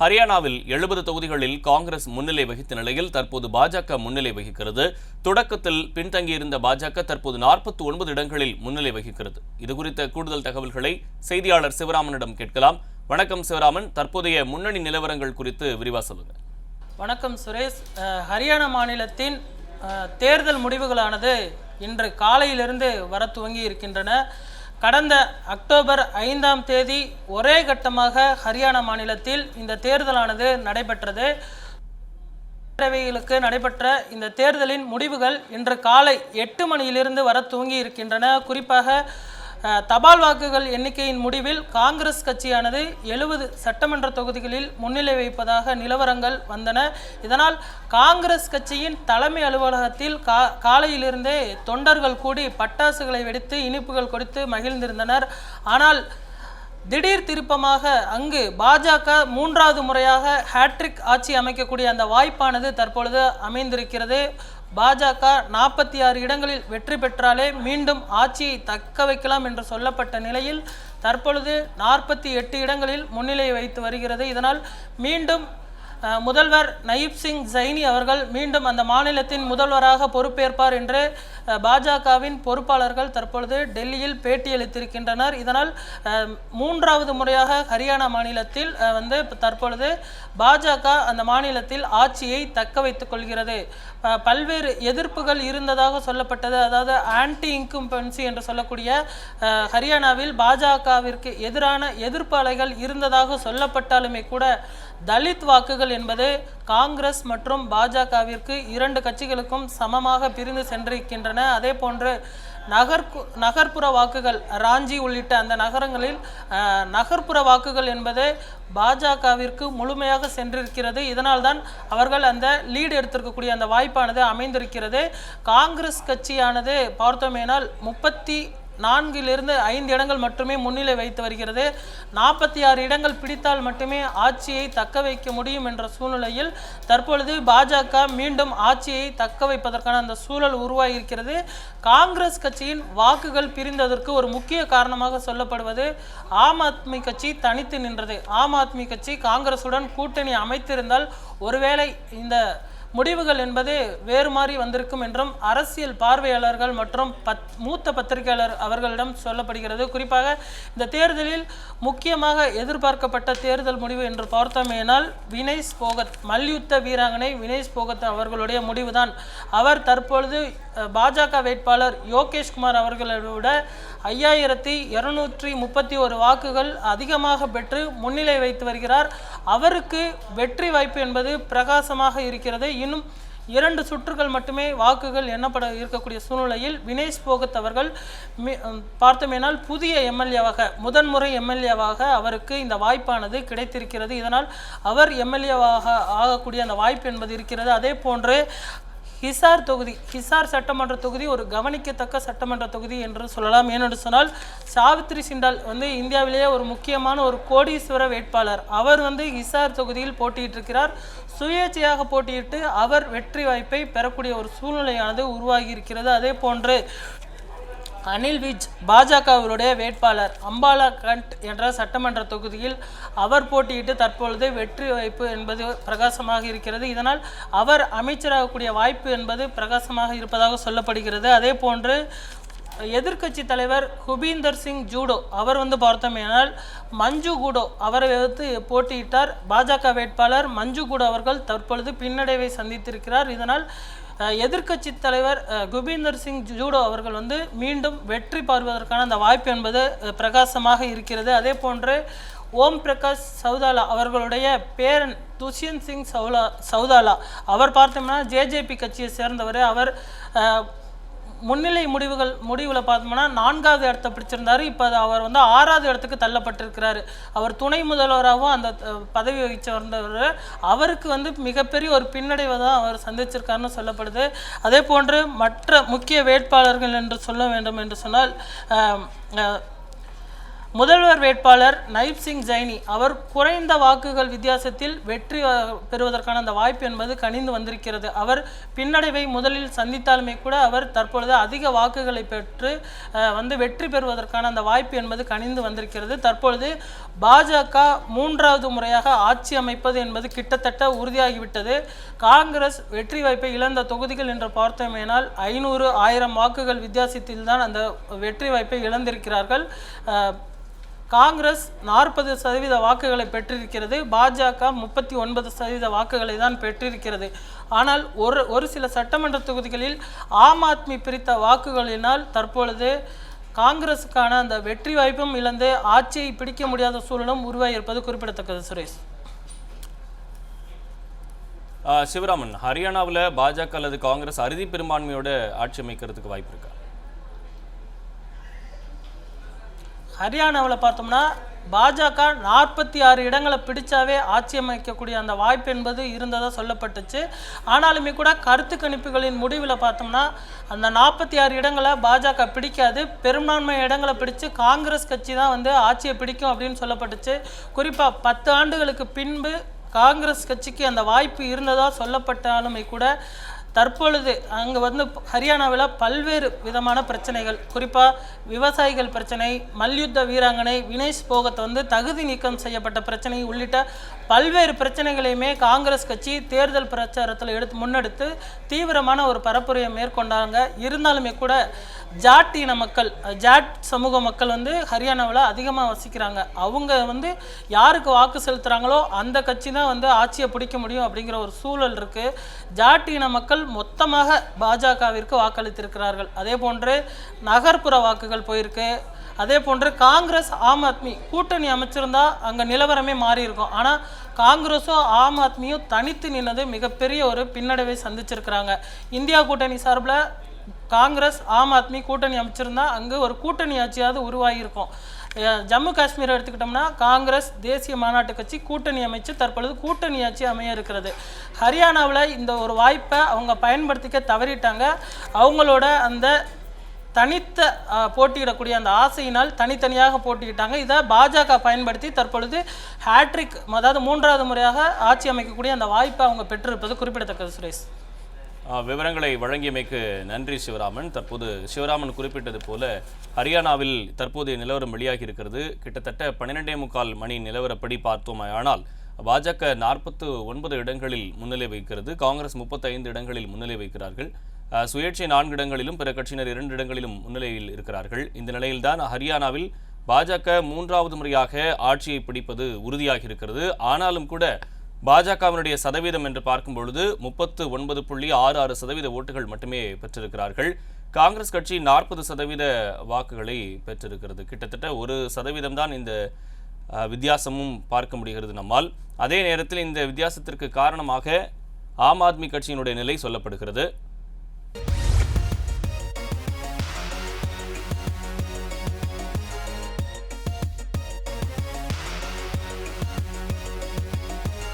ஹரியானாவில் எழுபது தொகுதிகளில் காங்கிரஸ் முன்னிலை வகித்த நிலையில் தற்போது பாஜக முன்னிலை வகிக்கிறது. தொடக்கத்தில் பின்தங்கியிருந்த பாஜக தற்போது நாற்பத்தி ஒன்பது இடங்களில் முன்னிலை வகிக்கிறது. இது குறித்த கூடுதல் தகவல்களை செய்தியாளர் சிவராமனிடம் கேட்கலாம். வணக்கம் சிவராமன். தற்போதைய முன்னணி நிலவரங்கள் குறித்து விரிவா சொல்லுங்க. வணக்கம் சுரேஷ். ஹரியானா மாநிலத்தின் தேர்தல் முடிவுகளானது இன்று காலையிலிருந்து வர துவங்கி இருக்கின்றன கடந்த அக்டோபர் ஐந்தாம் தேதி ஒரே கட்டமாக ஹரியானா மாநிலத்தில் இந்த தேர்தலானது நடைபெற்றது. பேரவைகளுக்கு நடைபெற்ற இந்த தேர்தலின் முடிவுகள் இன்று காலை எட்டு மணியிலிருந்து வர துவங்கி இருக்கின்றன குறிப்பாக தபால் வாக்குகள் எண்ணிக்கையின் முடிவில் காங்கிரஸ் கட்சியானது எழுபது சட்டமன்ற தொகுதிகளில் முன்னிலை வைப்பதாக நிலவரங்கள் வந்தன. இதனால் காங்கிரஸ் கட்சியின் தலைமை அலுவலகத்தில் கா காலையிலிருந்தே தொண்டர்கள் கூடி பட்டாசுகளை வெடித்து இனிப்புகள் கொடுத்து மகிழ்ந்திருந்தனர். ஆனால் திடீர் திருப்பமாக அங்கு பாஜக மூன்றாவது முறையாக ஹேட்ரிக் ஆட்சி அமைக்கக்கூடிய அந்த வாய்ப்பானது தற்பொழுது அமைந்திருக்கிறது. பாஜக நாற்பத்தி ஆறு இடங்களில் வெற்றி பெற்றாலே மீண்டும் ஆட்சியை தக்க வைக்கலாம் என்று சொல்லப்பட்ட நிலையில் தற்பொழுது நாற்பத்தி எட்டு இடங்களில் முன்னிலை வைத்து வருகிறது. இதனால் மீண்டும் முதல்வர் நயீப் சிங் ஜைனி அவர்கள் மீண்டும் அந்த மாநிலத்தின் முதல்வராக பொறுப்பேற்பார் என்று பாஜகவின் பொறுப்பாளர்கள் தற்பொழுது டெல்லியில் பேட்டியளித்திருக்கின்றனர். இதனால் மூன்றாவது முறையாக ஹரியானா மாநிலத்தில் வந்து தற்பொழுது பாஜக அந்த மாநிலத்தில் ஆட்சியை தக்க வைத்துக் கொள்கிறது. பல்வேறு எதிர்ப்புகள் இருந்ததாக சொல்லப்பட்டது. அதாவது ஆன்டி இன்கம்பன்சி என்று சொல்லக்கூடிய ஹரியானாவில் பாஜகவிற்கு எதிரான எதிர்ப்பு அலைகள் இருந்ததாக சொல்லப்பட்டாலுமே கூட தலித் வாக்குகள் என்பது காங்கிரஸ் மற்றும் பாஜகவிற்கு இரண்டு கட்சிகளுக்கும் சமமாக பிரிந்து சென்றிருக்கின்றன. அதே போன்று நகர் நகர்ப்புற வாக்குகள் ராஞ்சி உள்ளிட்ட அந்த நகரங்களில் நகர்ப்புற வாக்குகள் என்பது பாஜகவிற்கு முழுமையாக சென்றிருக்கிறது. இதனால்தான் அவர்கள் அந்த லீடு எடுத்திருக்கக்கூடிய அந்த வாய்ப்பானது அமைந்திருக்கிறது. காங்கிரஸ் கட்சியானது பார்த்தோமேனால் முப்பத்தி நான்கிலிருந்து ஐந்து இடங்கள் மட்டுமே முன்னிலை வைத்து வருகிறது. நாற்பத்தி ஆறு இடங்கள் பிடித்தால் மட்டுமே ஆட்சியை தக்க வைக்க முடியும் என்ற சூழ்நிலையில் தற்பொழுது பாஜக மீண்டும் ஆட்சியை தக்க வைப்பதற்கான அந்த சூழல் உருவாகியிருக்கிறது. காங்கிரஸ் கட்சியின் வாக்குகள் பிரிந்ததற்கு ஒரு முக்கிய காரணமாக சொல்லப்படுவது ஆம் ஆத்மி கட்சி தனித்து நின்றது. ஆம் ஆத்மி கட்சி காங்கிரசுடன் கூட்டணி அமைத்திருந்தால் ஒருவேளை இந்த முடிவுகள் என்பது வேறு மாதிரி வந்திருக்கும் என்றும் அரசியல் பார்வையாளர்கள் மற்றும் பத் மூத்த பத்திரிகையாளர் அவர்களிடம் சொல்லப்படுகிறது. குறிப்பாக இந்த தேர்தலில் முக்கியமாக எதிர்பார்க்கப்பட்ட தேர்தல் முடிவு என்று பார்த்தோமேனால் வினேஷ் போகத் மல்யுத்த வீராங்கனை வினேஷ் போகத் அவர்களுடைய முடிவுதான். அவர் தற்பொழுது பாஜக வேட்பாளர் யோகேஷ் குமார் அவர்களை விட ஐயாயிரத்தி இருநூற்றி முப்பத்தி ஒரு வாக்குகள் அதிகமாக பெற்று முன்னிலை வைத்து வருகிறார். அவருக்கு வெற்றி வாய்ப்பு என்பது பிரகாசமாக இருக்கிறது. இன்னும் இரண்டு சுற்றுகள் மட்டுமே வாக்குகள் எண்ணப்பட இருக்கக்கூடிய சூழ்நிலையில் வினேஷ் போகத் அவர்கள் பார்த்தோமேனால் புதிய எம்எல்ஏவாக முதன்முறை எம்எல்ஏவாக அவருக்கு இந்த வாய்ப்பானது கிடைத்திருக்கிறது. இதனால் அவர் எம்எல்ஏவாக ஆகக்கூடிய அந்த வாய்ப்பு என்பது இருக்கிறது. அதே போன்று ஹிசார் தொகுதி ஹிசார் சட்டமன்ற தொகுதி ஒரு கவனிக்கத்தக்க சட்டமன்ற தொகுதி என்று சொல்லலாம். ஏனென்று சொன்னால் சாவித்ரி சிண்டால் வந்து இந்தியாவிலேயே ஒரு முக்கியமான ஒரு கோடீஸ்வர வேட்பாளர். அவர் வந்து ஹிசார் தொகுதியில் போட்டியிட்டிருக்கிறார். சுயேட்சையாக போட்டியிட்டு அவர் வெற்றி வாய்ப்பை பெறக்கூடிய ஒரு சூழ்நிலையானது உருவாகி இருக்கிறது அதே போன்று அனில் விஜ் பாஜகவினுடைய வேட்பாளர் அம்பாலா கண்ட் என்ற சட்டமன்ற தொகுதியில் அவர் போட்டியிட்டு தற்பொழுது வெற்றி வாய்ப்பு என்பது பிரகாசமாக இருக்கிறது. இதனால் அவர் அமைச்சராகக்கூடிய வாய்ப்பு என்பது பிரகாசமாக இருப்பதாக சொல்லப்படுகிறது. அதே போன்று எதிர்க்கட்சி தலைவர் குபீந்தர் சிங் ஜூடோ அவர் வந்து பார்த்தோமேனால் மஞ்சு கூடோ அவரை எதிர்த்து போட்டியிட்டார். பாஜக வேட்பாளர் மஞ்சு கூடோ அவர்கள் தற்பொழுது பின்னடைவை சந்தித்திருக்கிறார். இதனால் எதிர்க்கட்சி தலைவர் குபீந்தர் சிங் ஜூடோ அவர்கள் வந்து மீண்டும் வெற்றி பெறுவதற்கான அந்த வாய்ப்பு என்பது பிரகாசமாக இருக்கிறது. அதே போன்று ஓம் பிரகாஷ் சௌதாலா அவர்களுடைய பேரன் துஷ்யந்த் சிங் சௌலா சௌதாலா அவர் பார்த்தோம்னா ஜேஜேபி கட்சியை சேர்ந்தவர். அவர் முன்னிலை முடிவுகள் முடிவில் பார்த்தோம்னா நான்காவது இடத்தை பிடிச்சிருந்தாரு. இப்போ அவர் வந்து ஆறாவது இடத்துக்கு தள்ளப்பட்டிருக்கிறாரு. அவர் துணை முதல்வராகவும் அந்த பதவி வகிச்சு வந்தவர் அவருக்கு வந்து மிகப்பெரிய ஒரு பின்னடைவை தான் அவர் சந்திச்சிருக்காருன்னு சொல்லப்படுது. அதே போன்று மற்ற முக்கிய வேட்பாளர்கள் என்று சொல்ல வேண்டும் என்று சொன்னால் முதல்வர் வேட்பாளர் நைப் சிங் ஜைனி அவர் குறைந்த வாக்குகள் வித்தியாசத்தில் வெற்றி பெறுவதற்கான அந்த வாய்ப்பு என்பது கனிந்து வந்திருக்கிறது. அவர் பின்னடைவை முதலில் சந்தித்தாலுமே கூட அவர் தற்பொழுது அதிக வாக்குகளை பெற்று வந்து வெற்றி பெறுவதற்கான அந்த வாய்ப்பு என்பது கனிந்து வந்திருக்கிறது. தற்பொழுது பாஜக மூன்றாவது முறையாக ஆட்சி அமைப்பது என்பது கிட்டத்தட்ட உறுதியாகிவிட்டது. காங்கிரஸ் வெற்றி வாய்ப்பை இழந்த தொகுதிகள் என்று பார்த்தோமேனால் ஐநூறு ஆயிரம் வாக்குகள் வித்தியாசத்தில் தான் அந்த வெற்றி வாய்ப்பை இழந்திருக்கிறார்கள். காங்கிரஸ் நாற்பது சதவீத வாக்குகளை பெற்றிருக்கிறது. பாஜக முப்பத்தி ஒன்பது சதவீத வாக்குகளை தான் பெற்றிருக்கிறது. ஆனால் ஒரு ஒரு சில சட்டமன்ற தொகுதிகளில் ஆம் ஆத்மி பிரித்த வாக்குகளினால் தற்பொழுது காங்கிரஸுக்கான அந்த வெற்றி வாய்ப்பும் இழந்து ஆட்சியை பிடிக்க முடியாத சூழலும் உருவாகியிருப்பது குறிப்பிடத்தக்கது சுரேஷ். ஆ, சிவராமன் ஹரியானாவில் பாஜக அல்லது காங்கிரஸ் அறுதி பெரும்பான்மையோட ஆட்சி அமைக்கிறதுக்கு வாய்ப்பு இருக்கா? ஹரியானாவில் பார்த்தோம்னா பாஜக நாற்பத்தி ஆறு இடங்களை பிடிச்சாவே ஆட்சி அமைக்கக்கூடிய அந்த வாய்ப்பு என்பது இருந்ததாக சொல்லப்பட்டுச்சு. ஆனாலுமே கூட கருத்து கணிப்புகளின் முடிவில் பார்த்தோம்னா அந்த நாற்பத்தி ஆறு இடங்களை பாஜக பிடிக்காது. பெரும்பான்மை இடங்களை பிடிச்சு காங்கிரஸ் கட்சி தான் வந்து ஆட்சியை பிடிக்கும் அப்படின்னு சொல்லப்பட்டுச்சு. குறிப்பாக பத்து ஆண்டுகளுக்கு பின்பு காங்கிரஸ் கட்சிக்கு அந்த வாய்ப்பு இருந்ததாக சொல்லப்பட்டாலுமே கூட தற்பொழுது அங்கே வந்து ஹரியானாவில் பல்வேறு விதமான பிரச்சனைகள். குறிப்பாக விவசாயிகள் பிரச்சனை மல்யுத்த வீராங்கனை வினேஷ் போகத் வந்து தகுதி நீக்கம் செய்யப்பட்ட பிரச்சனை உள்ளிட்ட பல்வேறு பிரச்சனைகளையுமே காங்கிரஸ் கட்சி தேர்தல் பிரச்சாரத்தில் எடுத்து முன்னெடுத்து தீவிரமான ஒரு பரப்புரையை மேற்கொண்டாங்க. இருந்தாலுமே கூட ஜாட் இன மக்கள் ஜாட் சமூக மக்கள் வந்து ஹரியானாவில் அதிகமாக வசிக்கிறாங்க. அவங்க வந்து யாருக்கு வாக்கு செலுத்துகிறாங்களோ அந்த கட்சி தான் வந்து ஆட்சியை பிடிக்க முடியும் அப்படிங்கிற ஒரு சூழல் இருக்குது ஜாட் இன மக்கள் மொத்தமாக பாஜகவிற்கு வாக்களித்திருக்கிறார்கள். அதே போன்று நகர்ப்புற வாக்குகள் போயிருக்கு. அதே போன்று காங்கிரஸ் ஆம் ஆத்மி கூட்டணி அமைச்சிருந்தா அங்கே நிலவரமே மாறி இருக்கும் ஆனால் காங்கிரஸும் ஆம் ஆத்மியும் தனித்து நின்னது மிகப்பெரிய ஒரு பின்னடைவை சந்திச்சிருக்கிறாங்க. இந்தியா கூட்டணி சார்பில் காங்கிரஸ் ஆம் ஆத்மி கூட்டணி அமைச்சிருந்தா அங்கே ஒரு கூட்டணி ஆட்சியாவது உருவாகியிருக்கும். ஜம்மு காஷ்மீரை எடுத்துக்கிட்டோம்னா காங்கிரஸ் தேசிய மாநாட்டு கட்சி கூட்டணி அமைச்சு தற்பொழுது கூட்டணி ஆட்சி அமைய இருக்கிறது. ஹரியானாவில் இந்த ஒரு வாய்ப்பை அவங்க பயன்படுத்திக்க தவறிட்டாங்க. அவங்களோட அந்த தனித்த போட்டியிடக்கூடிய அந்த ஆசையினால் தனித்தனியாக போட்டியிட்டாங்க. இதை பாஜக பயன்படுத்தி தற்பொழுது ஹேட்ரிக் அதாவது மூன்றாவது முறையாக ஆட்சி அமைக்கக்கூடிய அந்த வாய்ப்பை அவங்க பெற்றிருப்பது குறிப்பிடத்தக்கது சுரேஷ். விவரங்களை வழங்கியமைக்கு நன்றி சிவராமன். தற்போது சிவராமன் குறிப்பிட்டது போல ஹரியானாவில் தற்போதைய நிலவரம் வெளியாகி இருக்கிறது கிட்டத்தட்ட பன்னிரெண்டே முக்கால் மணி நிலவரப்படி பார்த்தோமானால் பாஜக நாற்பத்து ஒன்பது இடங்களில் முன்னிலை வைக்கிறது காங்கிரஸ் முப்பத்தைந்து இடங்களில் முன்னிலை வைக்கிறார்கள் சுயேட்சை நான்கு இடங்களிலும் பிற கட்சியினர் இரண்டு இடங்களிலும் முன்னிலையில் இருக்கிறார்கள். இந்த நிலையில்தான் ஹரியானாவில் பாஜக மூன்றாவது முறையாக ஆட்சியை பிடிப்பது உறுதியாகி இருக்கிறது ஆனாலும் கூட பாஜகவினுடைய சதவீதம் என்று பார்க்கும் பொழுது முப்பத்து ஒன்பது புள்ளி ஆறு ஆறு சதவீத ஓட்டுகள் மட்டுமே பெற்றிருக்கிறார்கள். காங்கிரஸ் கட்சி நாற்பது சதவீத வாக்குகளை பெற்றிருக்கிறது. கிட்டத்தட்ட ஒரு சதவீதம் தான் இந்த வித்தியாசமும் பார்க்க முடிகிறது நம்மால். அதே நேரத்தில் இந்த வித்தியாசத்திற்கு காரணமாக ஆம் ஆத்மி கட்சியினுடைய நிலை சொல்லப்படுகிறது.